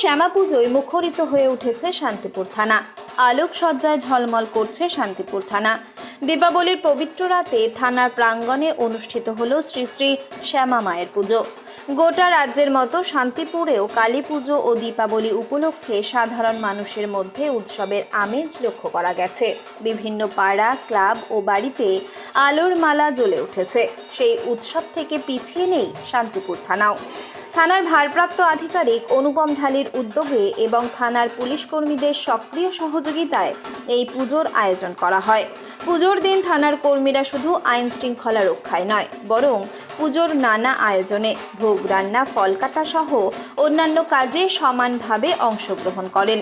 শ্যামা পুজোয় মুখরিত হয়ে উঠেছে শান্তিপুর থানা। আলোকসজ্জায় ঝলমল করছে শান্তিপুর থানা। দীপাবলির পবিত্র রাতে থানার প্রাঙ্গণে অনুষ্ঠিত হলো শ্রী শ্রী শ্যামা মায়ের পুজো। গোটা রাজ্যের মতো শান্তিপুরেও কালী পুজো ও দীপাবলি উপলক্ষে সাধারণ মানুষের মধ্যে উৎসবের আমেজ লক্ষ্য করা গেছে। বিভিন্ন পাড়া, ক্লাব ও বাড়িতে আলোর মালা জ্বলে উঠেছে। সেই উৎসব থেকে পিছিয়ে নেই শান্তিপুর থানাও। থানার ভারপ্রাপ্ত আধিকারিক অনুপম ঢালির উদ্যোগে এবং থানার পুলিশ কর্মীদের সক্রিয় সহযোগিতায় এই পুজোর আয়োজন করা হয়। পুজোর দিন থানার কর্মীরা শুধু আইন শৃঙ্খলা রক্ষায় নয়, বরং পুজোর নানা আয়োজনে ভোগ, রান্না, ফল কাটা সহ অন্যান্য কাজে সমানভাবে অংশগ্রহণ করেন।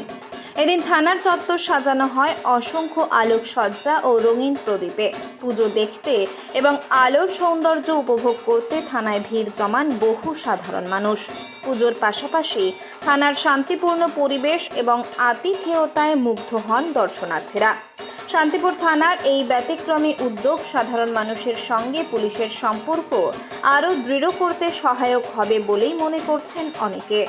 এদিন থানার চত্বর সাজানো হয় অসংখ্য আলোকসজ্জা ও রঙিন প্রদীপে। পুজো দেখতে এবং আলোর সৌন্দর্য উপভোগ করতে থানায় ভিড় জমান বহু সাধারণ মানুষ। পুজোর পাশাপাশি থানার শান্তিপূর্ণ পরিবেশ এবং আতিথেয়তায় মুগ্ধ হন দর্শনার্থীরা। শান্তিপুর থানার এই ব্যতিক্রমী উদ্যোগ সাধারণ মানুষের সঙ্গে পুলিশের সম্পর্ক আরও দৃঢ় করতে সহায়ক হবে বলেই মনে করছেন অনেকে।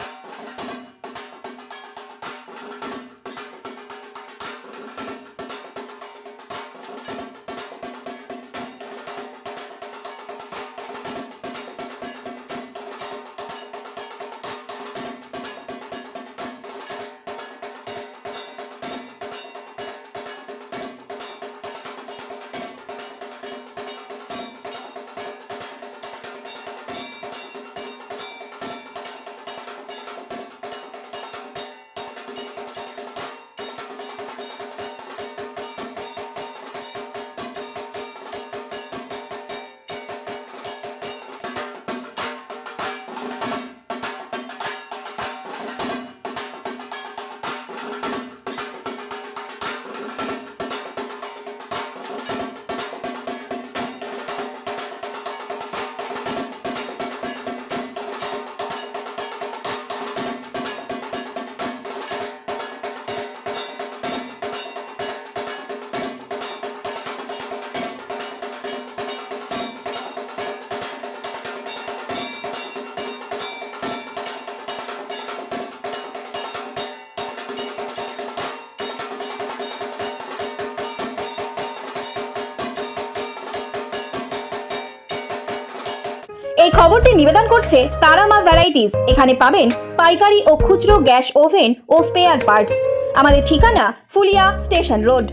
এই খবরটি নিবেদন করছে তারামা ভ্যারাইটিস এখানে পাবেন পাইকারি ও খুচরো গ্যাস ওভেন ও স্পেয়ার পার্টস আমাদের ঠিকানা ফুলিয়া স্টেশন রোড।